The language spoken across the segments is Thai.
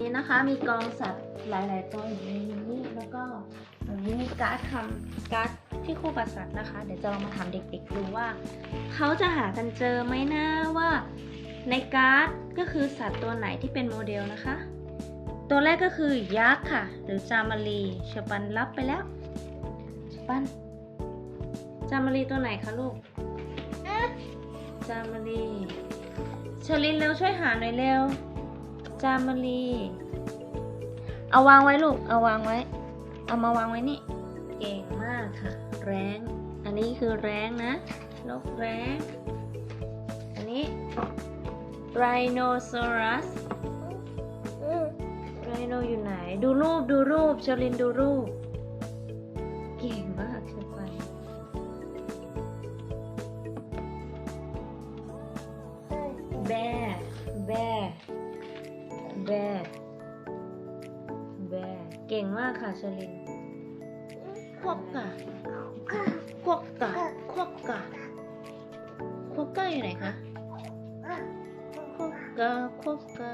นี่นะคะมีกองสัตว์หลายๆตัวอยู่ในนี้แล้วก็อันนี้มีการ์ดคำการ์ดที่คู่กับสัตว์นะคะ เดี๋ยวจะลองมาถามเด็กๆดูว่า เขาจะหากันเจอไหมนะว่า ในการ์ดก็คือสัตว์ตัวไหนที่เป็นโมเดลนะคะ ตัวแรกก็คือยักษ์ค่ะ หรือจามารีเชอปันรับไปแล้วเชอปันจามารีตัวไหนคะลูกจามารีเชอรินเร็วช่วยหาหน่อยเร็ว จามารี เอาวางไว้ลูก เอาวางไว้ เอามาวางไว้นี่ เก่งมากค่ะ แรง อันนี้คือแรงนะ นกแรง อันนี้ rhinoceros ไรโนอยู่ไหน ดูรูปดูรูปเชลินดูรูป เก่งมากค่ะเชลินควอกกะควอกกะควอกกะควอกกะอยู่ไหนคะควอกกะควอกกะ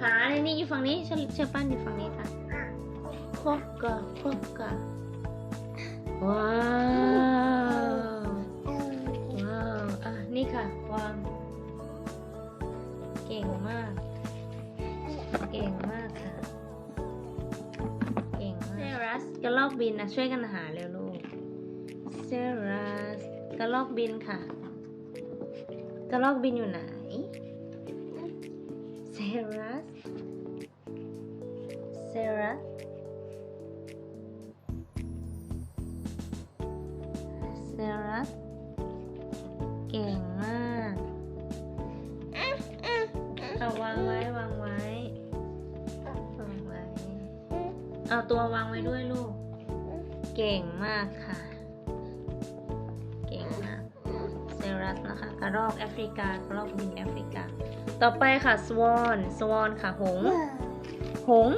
หาในนี้อยู่ฝั่งนี้เชเชฟปั้นอยู่ฝั่งนี้ค่ะควอกกะควอกกะว้าวว้าวอะนี่ค่ะวางเก่งมาก เก่งมากค่ะ สกระลอกบินนะช่วยกันหาเร็วลูกเซรัสกระลอกบินค่ะ กระลอกบินอยู่ไหนเซรัสเซรัส เอาตัววางไว้ด้วยลูก เก่งมากค่ะ เก่งมากเซรัสนะคะ กระรอกแอฟริกากระรอกบินแอฟริกา ต่อไปค่ะสวอนสวอนค่ะ หงส์หง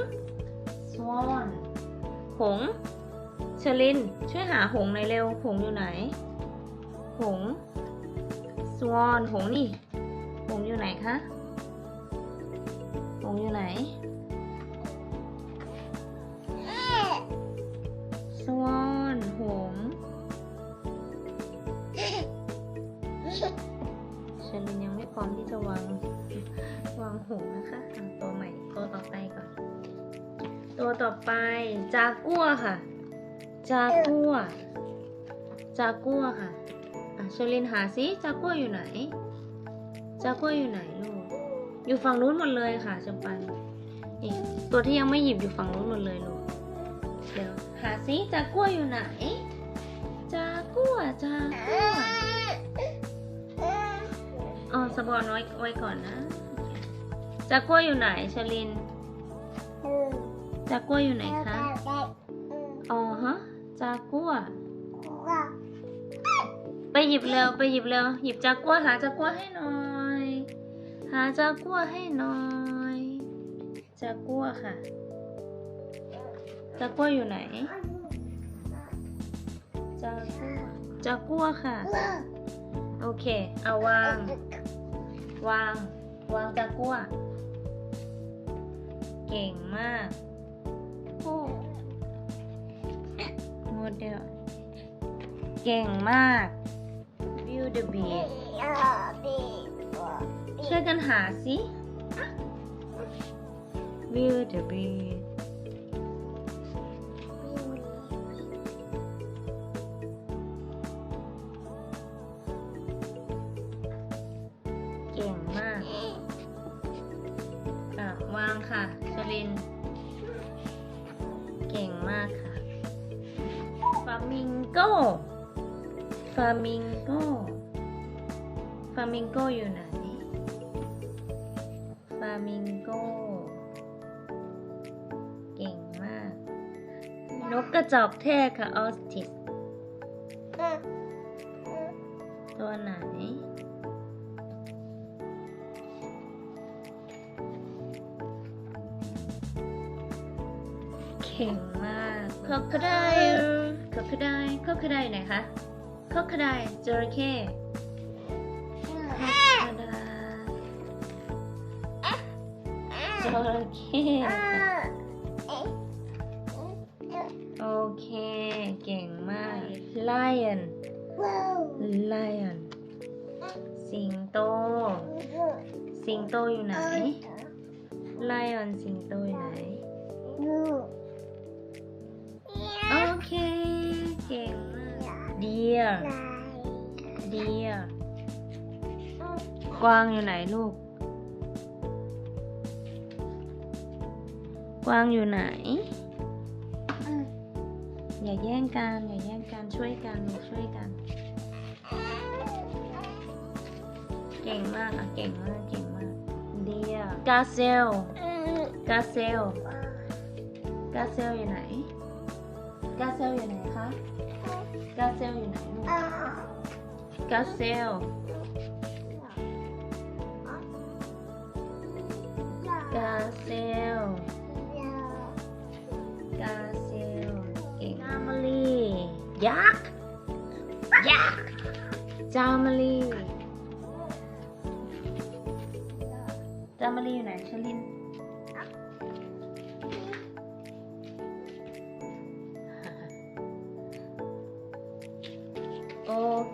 สวอนหงส์เชลิน ช่วยหาหงส์หน่อยเร็ว หงส์อยู่ไหน หงสวอนหงส์นี่ หงส์อยู่ไหนคะ หงส์อยู่ไหน อไป จากัวค่ะ จากัว จากัวค่ะอะชลินหาซิจากัวอยู่ไหน จากัวอยู่ไหนลูก อยู่ฝั่งนู้นหมดเลยค่ะจำปันนี่ตัวที่ยังไม่หยิบอยู่ฝั่งนู้นหมดเลยลูก เดี๋ยวหาซิจากัวอยู่ไหน จากัวจากัวอ๋อสปอนไว้ไว้ก่อนนะจากัวอยู่ไหนชลิน จากัวอยู่ไหนคะ อ๋อฮะ จากัว ไปหยิบเร็ว ไปหยิบเร็ว หยิบจากัวหาจากัวให้หน่อย หาจากัวให้หน่อย จากัวค่ะ จากัวอยู่ไหน จากัว จากัวค่ะ โอเค เอาวาง วาง วางจากัว เก่งมาก โมเดลเก่งมาก View the beat ช่วยกันหาสิ View the beat เก่งมากอะวางค่ะชลิน เก่งมากค่ะ มิงโกฟามิงโกฟามิงโกอยู่ไหนฟามิงโกเก่งมาก นกกระจอกเทศค่ะออสติสตัวไหนเก่งมากคอกระไดคอกได คอกระไดไหนคะคอกระไดจระเข้คอกระไดจระเข้โอเค เก่งมาก lion lion สิงโต สิงโตอยู่ไหน lion สิงโตอยู่ไหน โอเค เก่งมาก deer deer กวางอยู่ไหนลูก กวางอยู่ไหน อย่าแย่งกัน อย่าแย่งกัน ช่วยกันลูกช่วยกัน เก่งมากอะเก่งมาก เก่งมาก deer กาเซลกาเซลกาเซลอยู่ไหน กาเซลอยู่ไหนคะกาเซลอยู่ไหนลูกกาเซลกาเซลกาเซลเก่งจามลียักษ์ยักษ์จามลีจามลีอยู่ไหนชลิน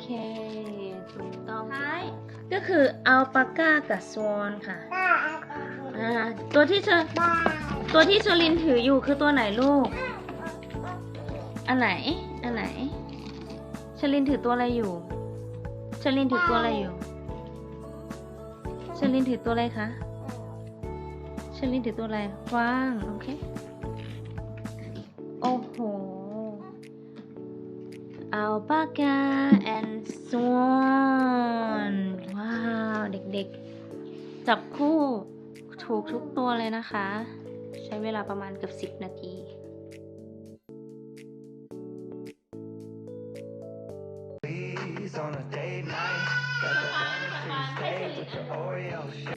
เคถูกต้องท้ายก็คืออัลปาก้ากับสวอนค่ะอ่าตัวที่เชอตัวที่เชอลินถืออยู่คือตัวไหนลูก อันไหน อันไหนเชอลินถือตัวอะไรอยู่เชอลินถือตัวอะไรอยู่เชอลินถือตัวอะไรคะเชอลินถือตัวอะไรกว้าง โอเค โอ้โห alpaca and swan ว้าว เด็กๆ จับคู่ถูกทุกตัวเลยนะคะ ใช้เวลาประมาณเกือบ 10 นาที on a date night. Got the